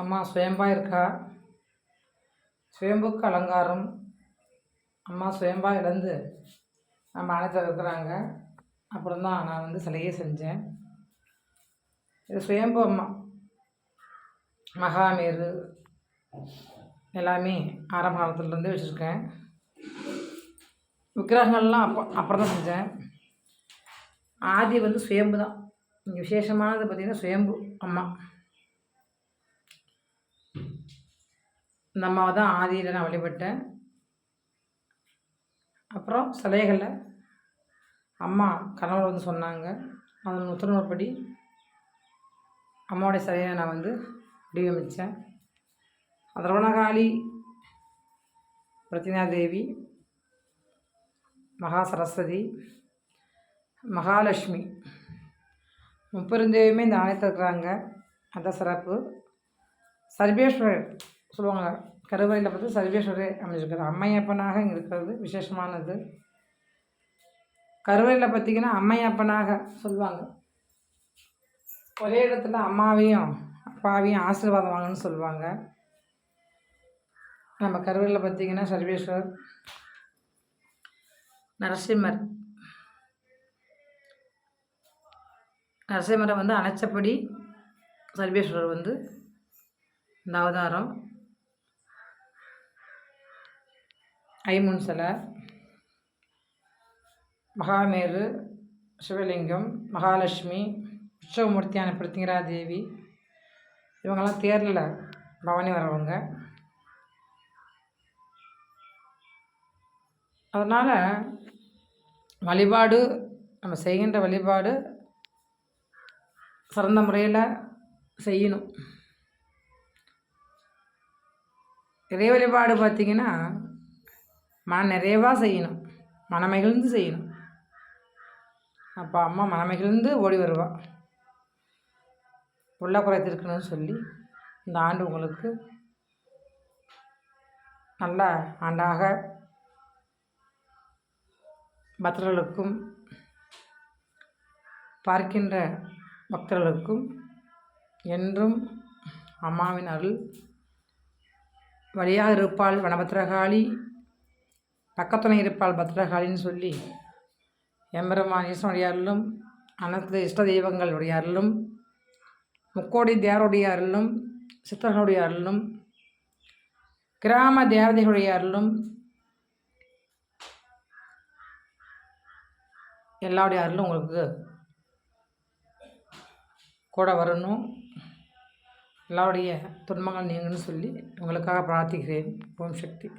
அம்மா சுயம்பா இருக்கா? சுயம்புக்கு அலங்காரம். அம்மா சுயம்பா இழந்து நம்ம அனைத்தில் இருக்கிறாங்க. அப்புறம் தான் நான் வந்து சிலையே செஞ்சேன். இது சுயம்பு அம்மா. மகாமேரு. எல்லாமே ஆரம்ப காலத்துலேருந்தே வச்சுருக்கேன். விக்கிரகங்கள்லாம் அப்போ அப்புறம் தான் செஞ்சேன். ஆதி வந்து சுயம்பு தான் இங்கே விசேஷமானது பார்த்திங்கன்னா சுயம்பு அம்மா. இந்த அம்மாவை தான் ஆதியில் நான் வழிபட்டேன். அப்புறம் சிலைகளில் அம்மா கணவர் வந்து சொன்னாங்க. அதன் உத்தரவுப்படி அம்மாவுடைய சிலையை நான் வந்து வடிவமைத்தேன் அதரவணகாளி பிரத்தினா தேவி மகா சரஸ்வதி மகாலட்சுமி. முப்பெருந்தேவியுமே இந்த ஆலயத்தில் இருக்கிறாங்க. அந்த சிறப்பு. சர்வேஸ்வரர் சொல்லுவாங்க கருவறையில் பார்த்து சர்வேஸ்வரர் அமைஞ்சிருக்கிறது அம்மையப்பனாக இங்கே இருக்கிறது விசேஷமானது. கருவறையில் பார்த்திங்கன்னா அம்மையப்பனாக சொல்லுவாங்க. ஒரே இடத்துல அம்மாவையும் அப்பாவையும் ஆசீர்வாதம் வாங்கன்னு சொல்லுவாங்க. நம்ம கருவறையில் பார்த்திங்கன்னா சர்வேஸ்வர் நரசிம்மர். நரசிம்மரை வந்து அணைச்சபடி சர்வேஸ்வரர் வந்து இந்த அவதாரம் ஐமுன் சிலை. மகாமேரு சிவலிங்கம் மகாலட்சுமி உற்சவமூர்த்தியான பிருத்திங்கரா தேவி இவங்கெல்லாம் தேரில் பவனி வரவங்க. அதனால் வழிபாடு நம்ம செய்கின்ற வழிபாடு சிறந்த முறையில் செய்யணும். இறை வழிபாடு பார்த்திங்கன்னா மன நிறைவாக செய்யணும். மனமகிழ்ந்து செய்யணும். அப்பா அம்மா மனமகிழ்ந்து ஓடி வருவாள் உள்ள குறைத்திருக்கணும்னு சொல்லி இந்த ஆண்டு உங்களுக்கு நல்ல ஆண்டாக பக்தர்களுக்கும் பார்க்கின்ற பக்தர்களுக்கும் என்றும் அம்மாவின் அருள் வழியாக இருப்பாள் வனபத்திரகாளி பக்கத்துணை இருப்பாள் பத்திரகாளின்னு சொல்லி எம்பெருமான் ஈஸ்வனுடைய அருளும் அனைத்து இஷ்ட தெய்வங்களுடைய அருளும் முக்கோடி தேவருடைய அருளும் சித்தர்களுடைய அருளும் கிராம தேவதைகளுடைய அருளும் எல்லாருடைய அருளும் உங்களுக்கு கூட வரணும். எல்லாருடைய துன்பங்கள் நீங்கன்னு சொல்லி உங்களுக்காக பிரார்த்திக்கிறேன். ஓம் சக்தி.